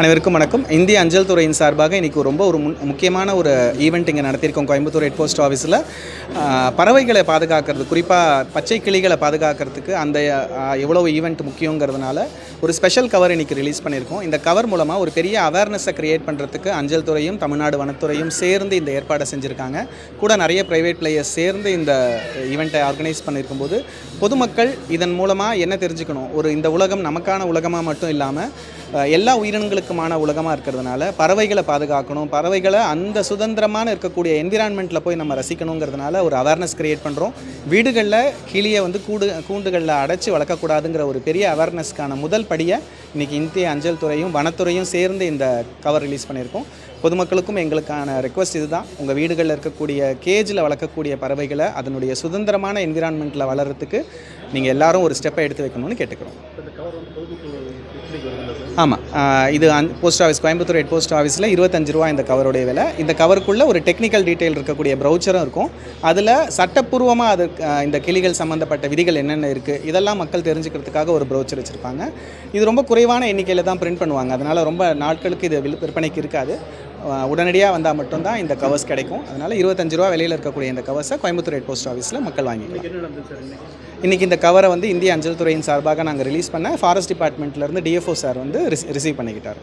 அனைவருக்கும் வணக்கம். இந்திய அஞ்சல் துறையின் சார்பாக இன்றைக்கி ரொம்ப ஒரு முன் முக்கியமான ஒரு ஈவெண்ட் இங்கே நடத்தியிருக்கோம் கோயம்புத்தூர் ஹெட் போஸ்ட் ஆஃபீஸில் பறவைகளை பாதுகாக்கிறது குறிப்பாக பச்சை கிளிகளை பாதுகாக்கிறதுக்கு அந்த எவ்வளோ ஈவெண்ட் முக்கியங்கிறதுனால ஒரு ஸ்பெஷல் கவர் இன்றைக்கி ரிலீஸ் பண்ணியிருக்கோம். இந்த கவர் மூலமாக ஒரு பெரிய அவேர்னஸை க்ரியேட் பண்ணுறதுக்கு அஞ்சல் துறையும் தமிழ்நாடு வனத்துறையும் சேர்ந்து இந்த ஏற்பாடை செஞ்சுருக்காங்க. கூட நிறைய ப்ரைவேட் பிளேயர்ஸ் சேர்ந்து இந்த ஈவெண்ட்டை ஆர்கனைஸ் பண்ணியிருக்கும்போது பொதுமக்கள் இதன் மூலமாக என்ன தெரிஞ்சுக்கணும்? ஒரு இந்த உலகம் நமக்கான உலகமாக மட்டும் இல்லாமல் எல்லா உயிரினங்களுக்கு உயிரினங்களுக்குமான உலகமாக இருக்கிறதுனால பறவைகளை பாதுகாக்கணும். பறவைகளை அந்த சுதந்திரமான இருக்கக்கூடிய என்விரான்மெண்ட்டில் போய் நம்ம ரசிக்கணுங்கிறதுனால ஒரு அவேர்னஸ் கிரியேட் பண்ணுறோம் வீடுகளில் கிளியை வந்து கூடு கூண்டுகளில் அடைச்சி வளர்க்கக்கூடாதுங்கிற ஒரு பெரிய அவேர்னஸ்க்கான முதல் படியை இன்றைக்கி இந்திய அஞ்சல் துறையும் வனத்துறையும் சேர்ந்து இந்த கவர் ரிலீஸ் பண்ணியிருக்கோம். பொதுமக்களுக்கும் எங்களுக்கான ரெக்வஸ்ட் இதுதான். உங்கள் வீடுகளில் இருக்கக்கூடிய கேஜில் வளர்க்கக்கூடிய பறவைகளை அதனுடைய சுதந்திரமான என்விரான்மெண்ட்டில் வளர்கிறதுக்கு நீங்கள் எல்லாரும் ஒரு ஸ்டெப்பை எடுத்து வைக்கணும்னு கேட்டுக்கிறோம். ஆமாம் இது அந் post office Coimbatore head post ஆஃபீஸில் இருபத்தஞ்சு ரூபா இந்த கவருடைய விலை. இந்த கவருக்குள்ளே ஒரு டெக்னிக்கல் டீட்டெயில் இருக்கக்கூடிய ப்ரௌச்சரும் இருக்கும். அதில் சட்டப்பூர்வமாக அது இந்த கிளிகள் சம்மந்தப்பட்ட விதிகள் என்னென்ன இருக்குது இதெல்லாம் மக்கள் தெரிஞ்சுக்கிறதுக்காக ஒரு ப்ரௌச்சர் வச்சுருப்பாங்க. இது ரொம்ப குறைவான எண்ணிக்கையில் தான் பிரிண்ட் பண்ணுவாங்க. அதனால் ரொம்ப நாட்களுக்கு இது விற்பனைக்கு இருக்காது. உடனடியாக வந்தால் மட்டும்தான் இந்த கவர்ஸ் கிடைக்கும். அதனால் இருபத்தஞ்சு ரூபா வெளியில் இருக்கக்கூடிய இந்த கவர்ஸை கோயம்புத்தூர் ஹெட் போஸ்ட் ஆஃபீஸில் மக்கள் வாங்கிக்கலாம். இன்றைக்கி இந்த கவரை வந்து இந்திய அஞ்சல் துறையின் சார்பாக நாங்கள் ரிலீஸ் பண்ண ஃபாரஸ்ட் டிபார்ட்மெண்ட்லேருந்து டிஎஃப்ஓ சார் வந்து ரிசீவ் பண்ணிக்கிட்டார்.